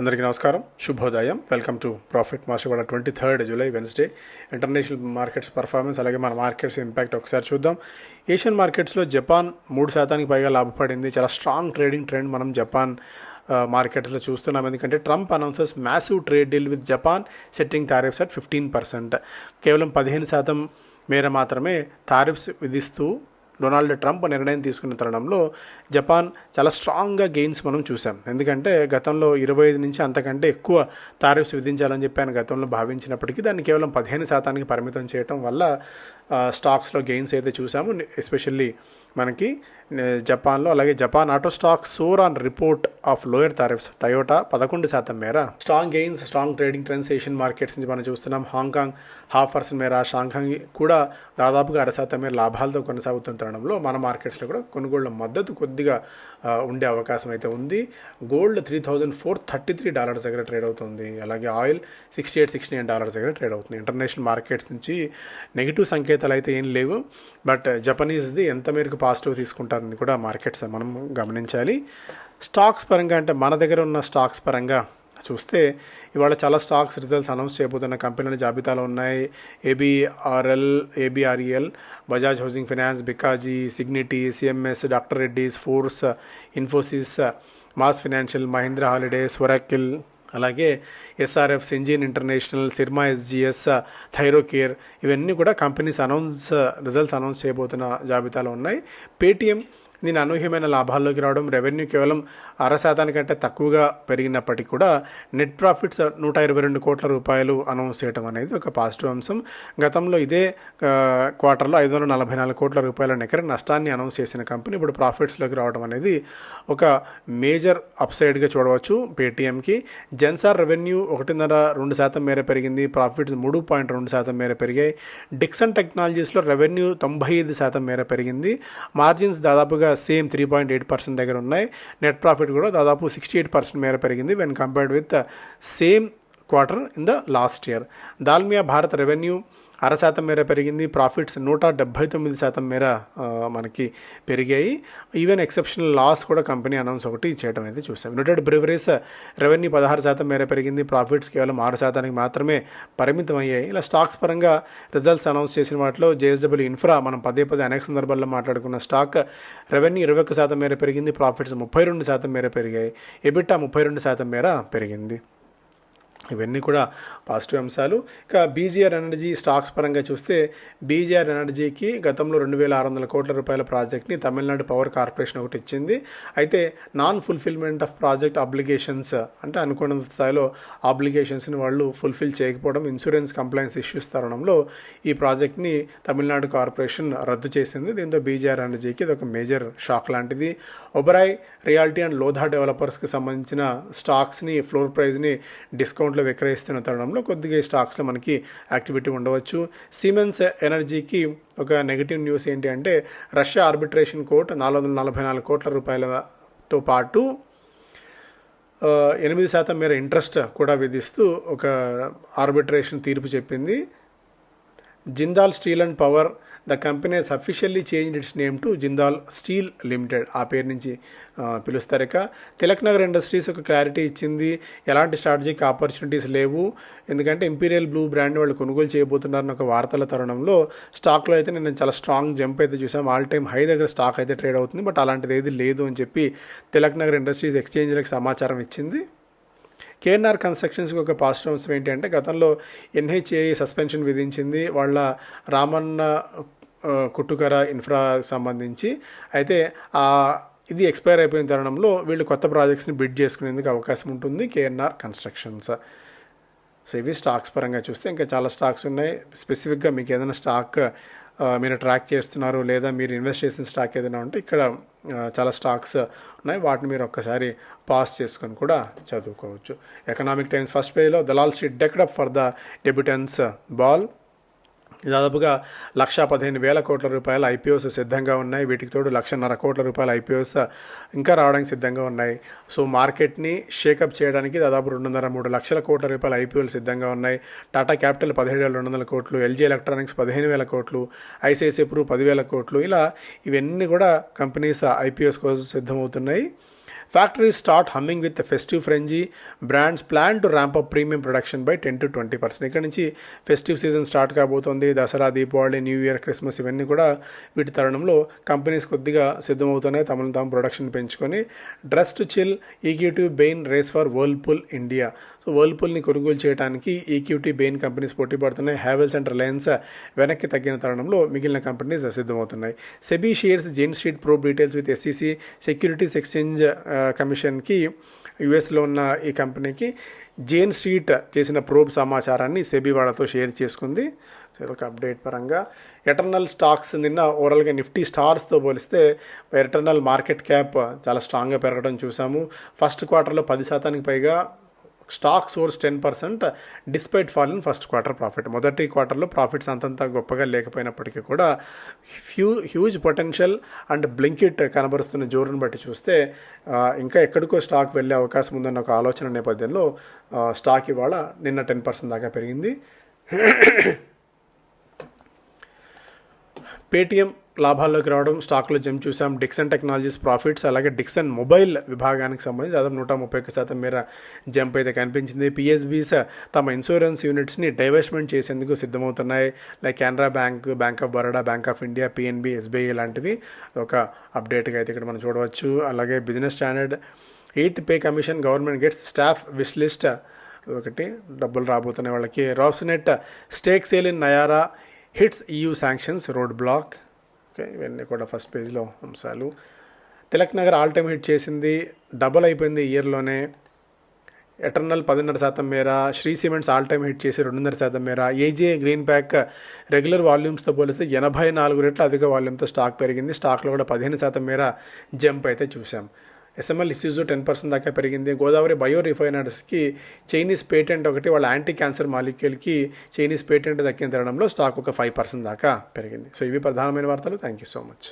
అందరికీ నమస్కారం. శుభోదయం. వెల్కమ్ టు ప్రాఫిట్ మాస్టర్ వాళ్ళ twenty third July Wednesday international markets performance అలాగే మన మార్కెట్స్ ఇంపాక్ట్ ఒకసారి చూద్దాం. ఏషియన్ మార్కెట్స్లో జపాన్ మూడు శాతానికి పైగా లాభపడింది. చాలా స్ట్రాంగ్ ట్రేడింగ్ ట్రెండ్ మనం జపాన్ మార్కెట్లో చూస్తున్నాం. ఎందుకంటే Trump announces massive trade deal with Japan setting tariffs at fifteen percent కేవలం పదిహేను శాతం మేర మాత్రమే టారిఫ్స్ విధిస్తూ డొనాల్డ్ ట్రంప్ నిర్ణయం తీసుకున్న తరుణంలో జపాన్ చాలా స్ట్రాంగ్గా గెయిన్స్ మనం చూసాం ఎందుకంటే గతంలో ఇరవై ఐదు నుంచి అంతకంటే ఎక్కువ టారిఫ్స్ విధించాలని చెప్పి ఆయన గతంలో భావించినప్పటికీ దాన్ని కేవలం పదిహేను శాతానికి పరిమితం చేయడం వల్ల స్టాక్స్లో గెయిన్స్ అయితే చూసాము ఎస్పెషల్లీ మనకి జపాన్లో అలాగే Japan auto stock soar on report of lower tariffs Toyota పదకొండు శాతం మేర. Strong gains strong trading trends Asian markets నుంచి మనం చూస్తున్నాం. హాంకాంగ్ హాఫ్ పర్సెంట్ మేర షాంఘాంగ్ కూడా దాదాపుగా అర శాతం మేర లాభాలతో కొనసాగుతున్న తరుణంలో మన మార్కెట్స్లో కూడా కొనుగోళ్ళ మద్దతు కొద్దిగా ఉండే అవకాశం అయితే ఉంది. Gold three thousand four thirty three dollars దగ్గర ట్రేడ్ అవుతుంది. అలాగే oil sixty eight sixty nine dollars దగ్గర ట్రేడ్ అవుతుంది. ఇంటర్నేషనల్ మార్కెట్స్ నుంచి నెగిటివ్ సంకేతాలు అయితే ఏం లేవు. బట్ జపనీస్ది ఎంత మేరకు పాజిటివ్ తీసుకుంటారని కూడా మార్కెట్స్ మనం గమనించాలి. స్టాక్స్ పరంగా అంటే మన దగ్గర ఉన్న స్టాక్స్ పరంగా చూస్తే ఇవాళ చాలా స్టాక్స్ రిజల్ట్స్ అనౌన్స్ చేయబోతున్న కంపెనీల జాబితాలో ఉన్నాయి. ABRL ABREL Bajaj housing finance Bikaji Cigniti CMS doctor Reddy's Force Infosys MAS financial Mahindra holidays Oracle అలాగే SRF Syngene international Syrma SGS Thyrocare ఇవన్నీ కూడా కంపెనీస్ అనౌన్స్ రిజల్ట్స్ అనౌన్స్ చేయబోతున్న జాబితాలో ఉన్నాయి. పేటిఎం నేను అనూహ్యమైన లాభాల్లోకి రావడం రెవెన్యూ కేవలం అర శాతానికంటే తక్కువగా పెరిగినప్పటికీ కూడా నెట్ ప్రాఫిట్స్ నూట ఇరవై రెండు కోట్ల రూపాయలు అనౌన్స్ చేయడం అనేది ఒక పాజిటివ్ అంశం. గతంలో ఇదే క్వార్టర్లో ఐదు వందల నలభై నాలుగు కోట్ల రూపాయల నికర నష్టాన్ని అనౌన్స్ చేసిన కంపెనీ ఇప్పుడు ప్రాఫిట్స్లోకి రావడం అనేది ఒక మేజర్ అప్సైడ్గా చూడవచ్చు పేటీఎంకి. జెన్సార్ రెవెన్యూ ఒకటిన్నర రెండు శాతం మేర పెరిగింది. ప్రాఫిట్స్ మూడు పాయింట్ రెండు శాతం మేర పెరిగాయి. డిక్సన్ టెక్నాలజీస్లో రెవెన్యూ తొంభై ఐదు శాతం మేర పెరిగింది. మార్జిన్స్ దాదాపుగా same three point eight percent దగ్గర ఉన్నాయి. నెట్ ప్రాఫిట్ కూడా దాదాపు సిక్స్టీ ఎయిట్ పర్సెంట్ మేర పెరిగింది when compared with same quarter in the last year Dalmia Bharat revenue అర శాతం మేర పెరిగింది. ప్రాఫిట్స్ నూట డెబ్బై తొమ్మిది శాతం మేర మనకి పెరిగాయి. ఈవెన్ ఎక్సెప్షనల్ లాస్ కూడా కంపెనీ అనౌన్స్ ఒకటి చేయడం అయితే చూసాం. యునైటెడ్ బ్రివరీస్ రెవెన్యూ పదహారు శాతం మేర పెరిగింది. ప్రాఫిట్స్ కేవలం ఆరు శాతానికి మాత్రమే పరిమితం అయ్యాయి ఇలా స్టాక్స్ పరంగా రిజల్ట్స్ అనౌన్స్ చేసిన వాటిలో జేఎస్డబ్ల్యూ ఇన్ఫ్రా మనం పదే పదే అనేక సందర్భాల్లో మాట్లాడుకున్న స్టాక్ రెవెన్యూ ఇరవై ఒక్క శాతం మేర పెరిగింది. ప్రాఫిట్స్ ముప్పై రెండు శాతం మేర పెరిగాయి. ఎబిటా ముప్పై రెండు శాతం మేర పెరిగింది. ఇవన్నీ కూడా పాజిటివ్ అంశాలు. ఇక బీజీఆర్ ఎనర్జీ స్టాక్స్ పరంగా చూస్తే బీజీఆర్ ఎనర్జీకి గతంలో రెండు వేల ఆరు వందల కోట్ల రూపాయల ప్రాజెక్ట్ని తమిళనాడు పవర్ కార్పొరేషన్ ఒకటి ఇచ్చింది. అయితే non fulfilment of project obligations అంటే అనుకున్న స్థాయిలో అబ్లిగేషన్స్ని వాళ్ళు ఫుల్ఫిల్ చేయకపోవడం ఇన్సూరెన్స్ కంప్లైన్స్ ఇష్యూస్ తరుణంలో ఈ ప్రాజెక్ట్ని తమిళనాడు కార్పొరేషన్ రద్దు చేసింది. దీంతో బీజీఆర్ ఎనర్జీకి ఇది ఒక మేజర్ షాక్ లాంటిది. ఒబరాయ్ రియాలిటీ అండ్ లోధా డెవలపర్స్కి సంబంధించిన స్టాక్స్ని ఫ్లోర్ ప్రైజ్ని డిస్కౌంట్లో విక్రయిస్తున్న తరుణంలో కొద్దిగా ఈ స్టాక్స్లో మనకి యాక్టివిటీ ఉండవచ్చు. సిమెన్స్ ఎనర్జీకి ఒక నెగిటివ్ న్యూస్ ఏంటి అంటే రష్యా ఆర్బిట్రేషన్ కోర్ట్ నాలుగు వందల నలభై నాలుగు కోట్ల రూపాయలతో పాటు ఎనిమిది శాతం మేర ఇంట్రెస్ట్ కూడా విధిస్తూ ఒక ఆర్బిట్రేషన్ తీర్పు చెప్పింది. Jindal steel and power the company has officially change its name to Jindal steel limited ఆ పేరు నుంచి పిలుస్తారు ఇక. తిలక్ నగర్ ఇండస్ట్రీస్ ఒక క్లారిటీ ఇచ్చింది. ఎలాంటి స్ట్రాటజిక్ ఆపర్చునిటీస్ లేవు. ఎందుకంటే ఇంపీరియల్ బ్లూ బ్రాండ్ వాళ్ళు కొనుగోలు చేయబోతున్నారన్న ఒక వార్తల తరుణంలో స్టాక్లో అయితే నేను చాలా స్ట్రాంగ్ జంప్ అయితే చూసాం ఆల్ టైమ్ హై దగ్గర స్టాక్ అయితే ట్రేడ్ అవుతుంది. బట్ అలాంటిది ఏది లేదు అని చెప్పి తిలక్ నగర్ ఇండస్ట్రీస్ ఎక్స్చేంజ్లకు సమాచారం ఇచ్చింది. కేఎన్ఆర్ కన్స్ట్రక్షన్స్కి ఒక పాజిటివ్ అంశం ఏంటి అంటే గతంలో ఎన్హెచ్ఏ సస్పెన్షన్ విధించింది. వాళ్ళ రామన్న కుట్టుకర ఇన్ఫ్రా సంబంధించి అయితే ఇది ఎక్స్పైర్ అయిపోయిన తరుణంలో వీళ్ళు కొత్త ప్రాజెక్ట్స్ని బిడ్ చేసుకునేందుకు అవకాశం ఉంటుంది కేఎన్ఆర్ కన్స్ట్రక్షన్స్. సో ఇవి స్టాక్స్ పరంగా చూస్తే ఇంకా చాలా స్టాక్స్ ఉన్నాయి. స్పెసిఫిక్గా మీకు ఏదైనా స్టాక్ మీరు ట్రాక్ చేస్తున్నారు లేదా మీరు ఇన్వెస్ట్ చేసిన స్టాక్ ఏదైనా ఉంటే ఇక్కడ చాలా స్టాక్స్ ఉన్నాయి. వాటిని మీరు ఒక్కసారి పాస్ చేసుకొని కూడా చదువుకోవచ్చు. ఎకనామిక్ టైమ్స్ ఫస్ట్ పేజ్లో Dalal street decked up for the debutantes ball. దాదాపుగా లక్ష పదిహేను వేల కోట్ల రూపాయల ఐపీఓస్ సిద్ధంగా ఉన్నాయి. వీటికి తోడు లక్షన్నర కోట్ల రూపాయల ఐపీఓస్ ఇంకా రావడానికి సిద్ధంగా ఉన్నాయి. సో మార్కెట్ని షేకప్ చేయడానికి దాదాపు రెండున్నర మూడు లక్షల కోట్ల రూపాయల ఐపీఓలు సిద్ధంగా ఉన్నాయి. టాటా క్యాపిటల్ పదిహేడు వేల రెండు వందల కోట్లు ఎల్జీ ఎలక్ట్రానిక్స్ పదిహేను వేల కోట్లు ఐసిఐసిఐ ప్రూ పదివేల కోట్లు. ఇలా ఇవన్నీ కూడా కంపెనీస్ ఐపీఓస్ కోసం సిద్ధమవుతున్నాయి. Factories start humming with festive frenzy brands plan to ramp up premium production by ten to twenty percent ఇక్కడ నుంచి ఫెస్టివ్ సీజన్ స్టార్ట్ కాబోతోంది. Dasara Deepavali new year Christmas ఇవన్నీ కూడా వీటి తరుణంలో కంపెనీస్ కొద్దిగా సిద్ధమవుతున్నాయి. తమను తాము ప్రొడక్షన్ పెంచుకొని. Dress to chill EQT Bain race for Whirlpool India so వర్ల్పూల్ని కొనుగోలు చేయడానికి ఈక్యూటీ బెయిన్ కంపెనీస్ పోటీ పడుతున్నాయి. హ్యావెల్స్ అండ్ రిలయన్స్ వెనక్కి తగ్గిన తరుణంలో మిగిలిన companies సిద్ధమవుతున్నాయి. SEBI shares Jane Street probe details with SEC securities exchange కమిషన్కి యుఎస్లో ఉన్న ఈ కంపెనీకి జేన్ స్ట్రీట్ చేసిన ప్రోబ్ సమాచారాన్ని సెబీ వాళ్ళతో షేర్ చేసుకుంది. సో ఇదొక అప్డేట్ పరంగా. ఎటర్నల్ స్టాక్స్ నిన్న ఓవరాల్గా నిఫ్టీ స్టార్స్తో పోలిస్తే ఎటర్నల్ మార్కెట్ క్యాప్ చాలా స్ట్రాంగ్గా పెరగడం చూసాము. ఫస్ట్ క్వార్టర్లో పది శాతానికి పైగా stock soars ten percent despite fall in first quarter profit. మొదటి క్వార్టర్లో ప్రాఫిట్స్ అంతంత గొప్పగా లేకపోయినప్పటికీ కూడా huge huge potential and Blinkit కనబరుస్తున్న జోరును బట్టి చూస్తే ఇంకా ఎక్కడికో స్టాక్ వెళ్ళే అవకాశం ఉందన్న ఒక ఆలోచన నేపథ్యంలో స్టాక్ ఇవాళ నిన్న టెన్ పర్సెంట్ దాకా పెరిగింది. పేటీఎం లాభాల్లోకి రావడం స్టాక్లో జంప్ చూసాం డిక్సన్ టెక్నాలజీస్ ప్రాఫిట్స్ అలాగే డిక్సన్ మొబైల్ విభాగానికి సంబంధించి దాదాపు నూట ముప్పై ఒక్క శాతం మేర జంప్ అయితే కనిపించింది. పిఎస్బీస్ తమ ఇన్సూరెన్స్ యూనిట్స్ని డైవర్స్మెంట్ చేసేందుకు సిద్ధమవుతున్నాయి. Like Canara bank bank of Baroda bank of India PNB SBI లాంటివి ఒక అప్డేట్గా అయితే ఇక్కడ మనం చూడవచ్చు. అలాగే business standard eighth pay commission government gets staff wish list ఒకటి డబ్బులు రాబోతున్నాయి వాళ్ళకి. Rosneft stake sale in Nayara hits EU sanctions road block okay ఇవన్నీ కూడా ఫస్ట్ పేజ్లో అంశాలు. Tilak Nagar all time hit చేసింది డబుల్ అయిపోయింది ఇయర్లోనే ఎటర్నల్ పదిన్నర శాతం మేర Shree cements all time hit చేసి రెండున్నర శాతం మేర. ఏజే గ్రీన్ ప్యాక్ రెగ్యులర్ వాల్యూమ్స్తో పోలిస్తే ఎనభై నాలుగు రెట్లు అధిక వాల్యూమ్తో స్టాక్ పెరిగింది. స్టాక్లో కూడా పదిహేను శాతం మేర జంప్ అయితే చూసాం ఎస్ఎంఎల్ ఇష్యూస్ టెన్ పర్సెంట్ దాకా పెరిగింది. గోదావరి బయో రిఫైనర్స్కి చైనీస్ పేటెంట్ ఒకటి వాళ్ళ యాంటీ క్యాన్సర్ మాలిక్యూల్కి చైనీస్ పేటెంట్ దక్కిన తరుణంలో స్టాక్ ఒక ఫైవ్ పర్సెంట్ దాకా పెరిగింది. సో ఇవి ప్రధానమైన వార్తలు. Thank you so much